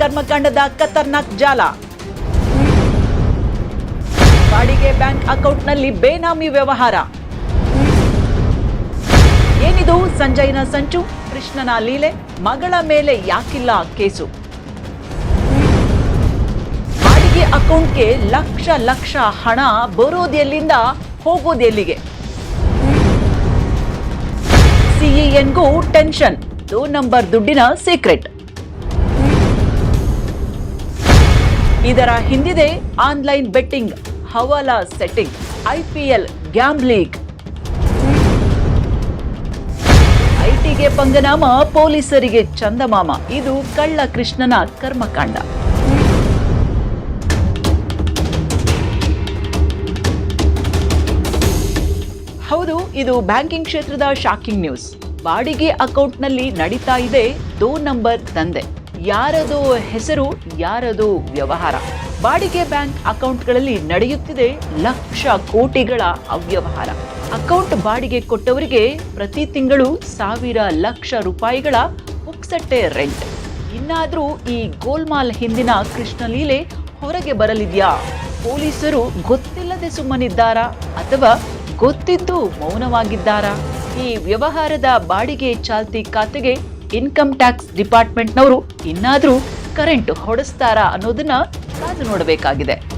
ಕರ್ಮಕಾಂಡದ ಖತರ್ನಾಕ್ ಜಾಲ. ಬಾಡಿಗೆ ಬ್ಯಾಂಕ್ ಅಕೌಂಟ್ನಲ್ಲಿ ಬೇನಾಮಿ ವ್ಯವಹಾರ. ಏನಿದು? ಸಂಜಯ್ನ ಸಂಚು, ಕೃಷ್ಣನ ಲೀಲೆ, ಮಗಳ ಮೇಲೆ ಯಾಕಿಲ್ಲ ಕೇಸು. ಬಾಡಿಗೆ ಅಕೌಂಟ್ಗೆ ಲಕ್ಷ ಲಕ್ಷ ಹಣ ಬರೋದೆಲ್ಲಿಂದ ಹೋಗೋದೆಲ್ಲಿಗೆ? ಸಿಇಎನ್ಗೂ ಟೆನ್ಷನ್. ದೋ ನಂಬರ್ ದುಡ್ಡಿನ ಸೀಕ್ರೆಟ್. ಇದರ ಹಿಂದಿದೆ online betting, hawala setting IPL gambling. ಐಟಿಗೆ ಪಂಗನಾಮ, ಪೊಲೀಸರಿಗೆ ಚಂದಮಾಮ. ಇದು ಕಳ್ಳ ಕೃಷ್ಣನ ಕರ್ಮಕಾಂಡ. ಹೌದು, ಇದು ಬ್ಯಾಂಕಿಂಗ್ ಕ್ಷೇತ್ರದ ಶಾಕಿಂಗ್ ನ್ಯೂಸ್. ಬಾಡಿಗೆ ಅಕೌಂಟ್ನಲ್ಲಿ ನಡೀತಾ ಇದೆ, ದೋ ನಂಬರ್ ದಂಧೆ. ಯಾರದೋ ಹೆಸರು, ಯಾರದು ವ್ಯವಹಾರ? ಬಾಡಿಗೆ ಬ್ಯಾಂಕ್ ಅಕೌಂಟ್ಗಳಲ್ಲಿ ನಡೆಯುತ್ತಿದೆ ಲಕ್ಷ ಕೋಟಿಗಳ ಅವ್ಯವಹಾರ. ಅಕೌಂಟ್ ಬಾಡಿಗೆ ಕೊಟ್ಟವರಿಗೆ ಪ್ರತಿ ತಿಂಗಳು ಸಾವಿರ ಲಕ್ಷ ರೂಪಾಯಿಗಳ ಪುಕ್ಸಟ್ಟೆ ರೆಂಟ್. ಇನ್ನಾದರೂ ಈ ಗೋಲ್ಮಾಲ್ ಹಿಂದಿನ ಕೃಷ್ಣಲೀಲೆ ಹೊರಗೆ ಬರಲಿದೆಯಾ? ಪೊಲೀಸರು ಗೊತ್ತಿಲ್ಲದೆ ಸುಮ್ಮನಿದ್ದಾರಾ? ಅಥವಾ ಗೊತ್ತಿದ್ದು ಮೌನವಾಗಿದ್ದಾರಾ? ಈ ವ್ಯವಹಾರದ ಬಾಡಿಗೆ ಚಾಲ್ತಿ ಖಾತೆಗೆ ಇನ್ಕಮ್ ಟ್ಯಾಕ್ಸ್ ಡಿಪಾರ್ಟ್ಮೆಂಟ್ನವರು ಇನ್ನಾದರೂ ಕರೆಂಟ್ ಹೊಡೆಸ್ತಾರಾ ಅನ್ನೋದನ್ನ ಕಾದು ನೋಡಬೇಕಾಗಿದೆ.